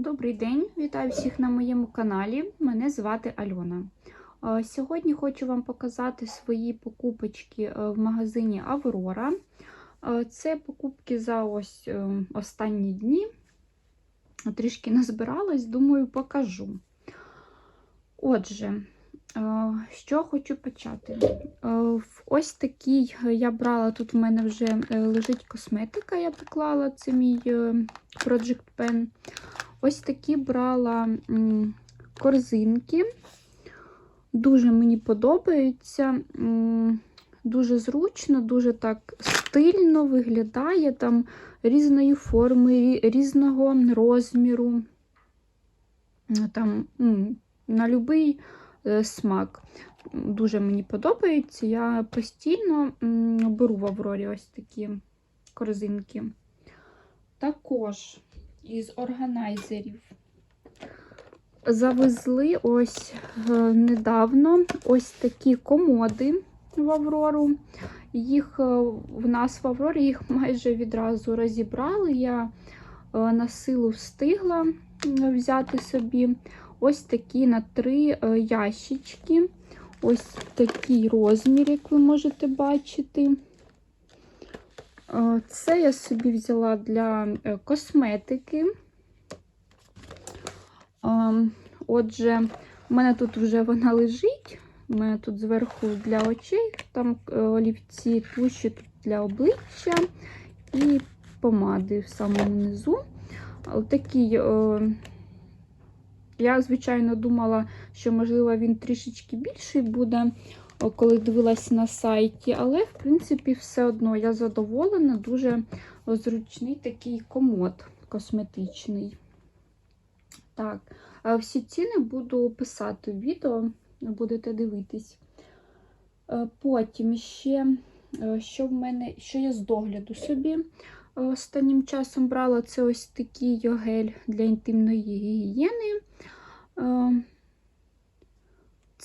Добрий день, вітаю всіх на моєму каналі. Мене звати Альона. Е, Сьогодні хочу вам показати свої покупочки е, в магазині Аврора. Е, Це покупки за ось останні дні. Трішки назбиралась, думаю, покажу. Отже, що хочу почати. Ось такий я брала, тут в мене вже лежить косметика, я поклала, це мій Project Pen. Ось такі брала корзинки. Дуже мені подобаються. Дуже зручно, дуже так стильно виглядає, там різної форми, різного розміру. Там, на будь-який смак. Дуже мені подобається. Я постійно беру в Аврорі ось такі корзинки. Також із органайзерів. Завезли ось е, недавно ось такі комоди в Аврору. Їх е, в нас в Аврорі їх майже відразу розібрали. Я е, на силу встигла взяти собі ось такі на три ящички. Ось такий розмір, як ви можете бачити. Це я собі взяла для е, косметики. Ем, Отже, у мене тут вже вона лежить. У мене тут зверху для очей, там е, олівці туші тут для обличчя і помади в самому низу. Такий, е, я, звичайно, думала, що, можливо, він трішечки більший буде, коли дивилась на сайті, але, в принципі, все одно я задоволена, дуже зручний такий комод косметичний. Так, всі ціни буду писати в відео, будете дивитись. Е, Потім ще, е, що в мене, що я з догляду собі е, останнім часом брала, це ось такий гель для інтимної гігієни.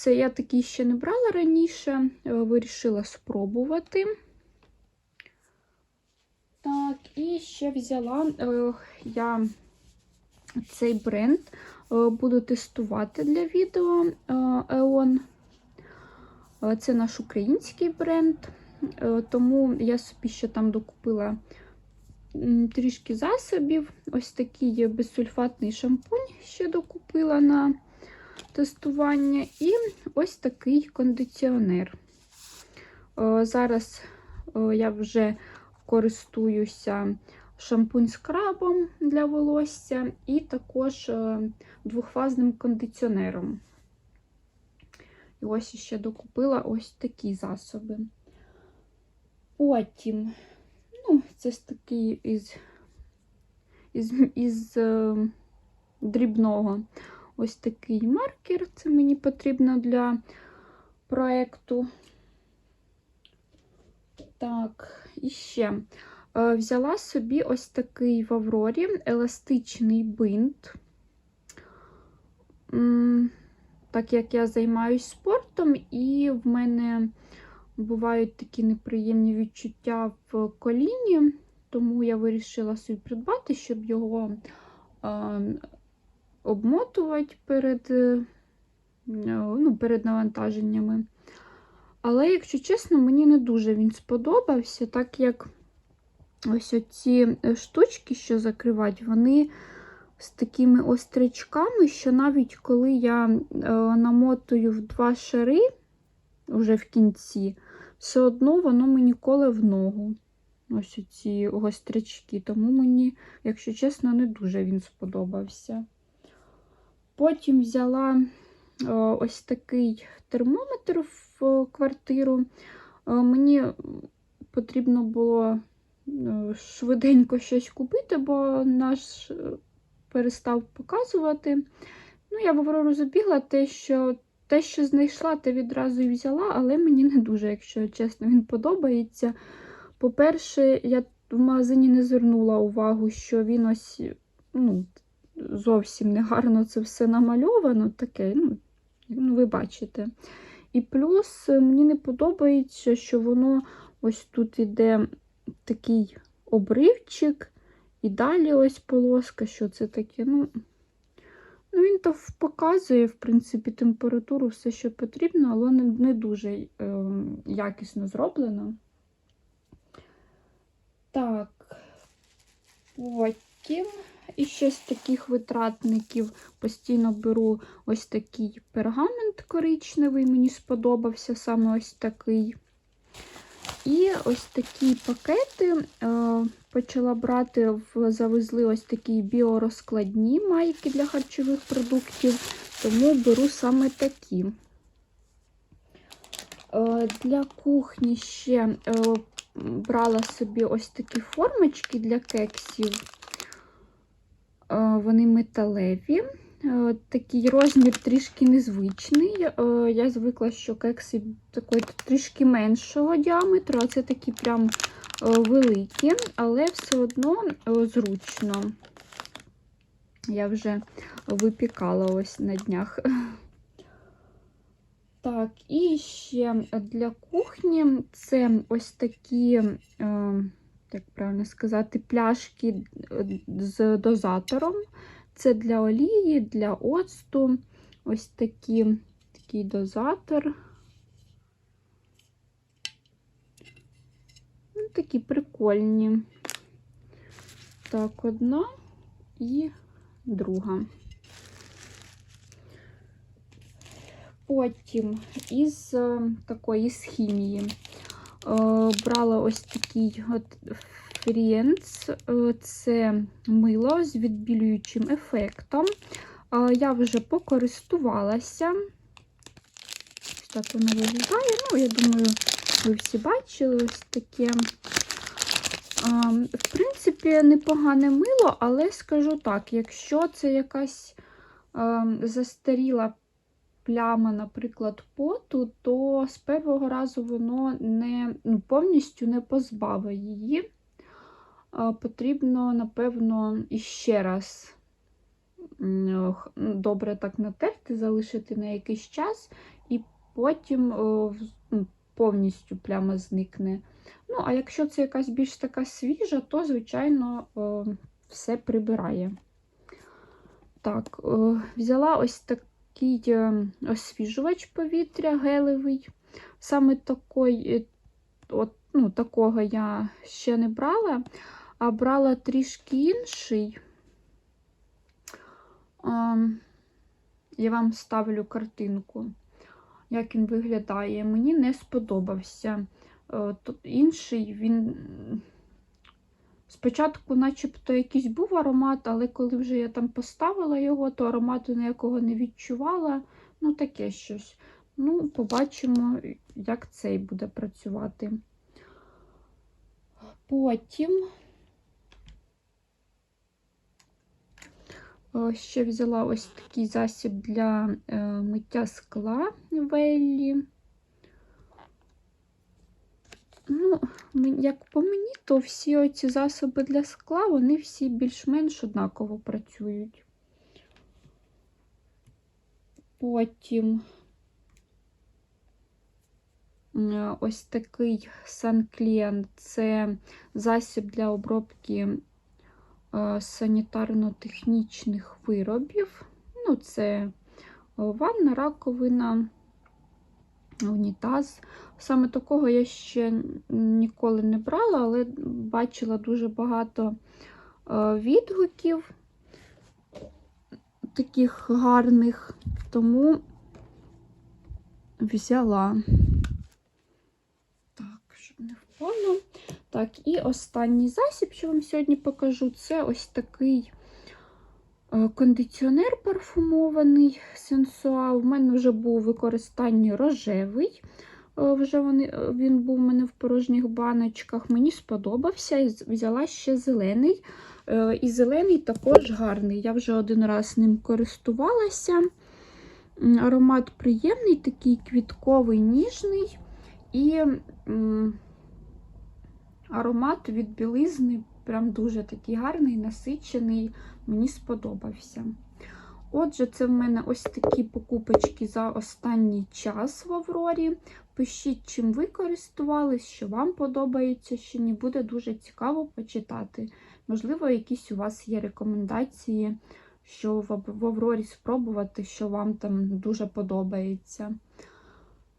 Це я такий ще не брала раніше, е, вирішила спробувати. Так, і ще взяла е, я цей бренд е, буду тестувати для відео EON. Це наш український бренд, тому я собі ще там докупила трішки засобів. Ось такий безсульфатний шампунь ще докупила на тестування. І ось такий кондиціонер. Е, Зараз е, я вже користуюся шампунь скрабом для волосся і також е, двохфазним кондиціонером. І ось ще докупила ось такі засоби. Потім, ну, це ж такий із, із, із е, дрібного ось такий маркер. Це мені потрібно для проєкту. Так, і ще. Е, Взяла собі ось такий в Аврорі еластичний бинт. Так як я займаюся спортом, і в мене бувають такі неприємні відчуття в коліні, тому я вирішила собі придбати, щоб його е, обмотувати перед, е, ну, перед навантаженнями. Але, якщо чесно, мені не дуже він сподобався, так як ось оці е, штучки, що закривають, вони з такими острячками, що навіть коли я е, намотую в два шари вже в кінці, все одно воно мені коле в ногу. Ось ці гострячки. Тому мені, якщо чесно, не дуже він сподобався. Потім взяла е, ось такий термометр в квартиру. Е, Мені потрібно було е, швиденько щось купити, бо наш перестав показувати. Ну, я в Аврору те, що те, що знайшла, те відразу і взяла, але мені не дуже, якщо чесно, він подобається. По-перше, я в магазині не звернула увагу, що він ось ну, зовсім негарно це все намальовано, таке, ну, ну, ви бачите. І плюс е, мені не подобається, що воно ось тут іде такий обривчик, і далі ось полоска, що це таке. ну, Ну, він то показує, в принципі, температуру, все, що потрібно, але не, не дуже е, якісно зроблено. Так, потім і ще з таких витратників постійно беру ось такий пергамент коричневий, мені сподобався саме ось такий. І ось такі пакети е, почала брати, в, завезли ось такі біорозкладні майки для харчових продуктів, тому беру саме такі. Е, для кухні ще е, брала собі ось такі формочки для кексів. Е, вони металеві. Е, Такий розмір трішки незвичний. Е, Я звикла, що кекси такої трішки меншого діаметру, а це такі прям великі, але все одно зручно. Я вже випікала ось на днях. Так, і ще для кухні це ось такі, як правильно сказати, пляшки е, з дозатором. Це для олії, для оцту. Ось такі, такий дозатор. Ну, такі прикольні. Так, одна і друга. Потім із е, такої з хімії брала ось такий от Фріенц. Е, Це мило з відбілюючим ефектом. Е, Я вже покористувалася. Ось так воно виглядає. Ну, я думаю, ви всі бачили ось таке. В принципі, непогане мило, але скажу так, якщо це якась застаріла пляма, наприклад, поту, то з першого разу воно не, ну, повністю не позбавить її. Потрібно, напевно, іще раз ну, добре так натерти, залишити на якийсь час, і потім в- ну, повністю пляма зникне. Ну, а якщо це якась більш така свіжа, то, звичайно, все прибирає. Так, взяла ось такий е, освіжувач повітря гелевий. Саме такий, е, от, ну, такого я ще не брала, а брала трішки інший. Я вам ставлю картинку, як він виглядає. Мені не сподобався. Е, Тут інший він спочатку, начебто, якийсь був аромат, але коли вже я там поставила його, то аромату ніякого не відчувала. Ну, таке щось. Ну, побачимо, як цей буде працювати. Потім е, ще взяла ось такий засіб для е, миття скла Веллі. Ну, як по мені, то всі оці засоби для скла, вони всі більш-менш однаково працюють. Потім ось такий санклієнт це засіб для обробки е, санітарно-технічних виробів. Ну, це ванна, раковина, унітаз. Саме такого я ще ніколи не брала, але бачила дуже багато е, відгуків таких гарних, тому взяла. Так, щоб не впало. Так, і останній засіб, що вам сьогодні покажу, це ось такий кондиціонер парфумований сенсуал. У мене вже був у використанні рожевий. Е, Вже е, він був у мене в порожніх баночках. Мені сподобався. і Взяла ще зелений. Е, І зелений також гарний. Я вже один раз ним користувалася. Аромат приємний, такий квітковий, ніжний. І аромат від білизни прям дуже такий гарний, насичений. Мені сподобався. Отже, це в мене ось такі покупочки за останній час в Аврорі. Пишіть, чим ви користувались, що вам подобається, що ні, буде дуже цікаво почитати. Можливо, якісь у вас є рекомендації, що в Аврорі спробувати, що вам там дуже подобається.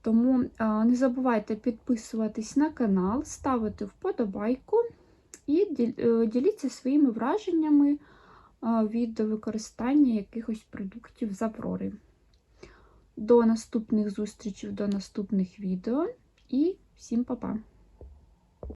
Тому не забувайте підписуватись на канал, ставити вподобайку і е, діліться своїми враженнями від використання якихось продуктів з Аврори. До наступних зустрічей, до наступних відео і всім па-па!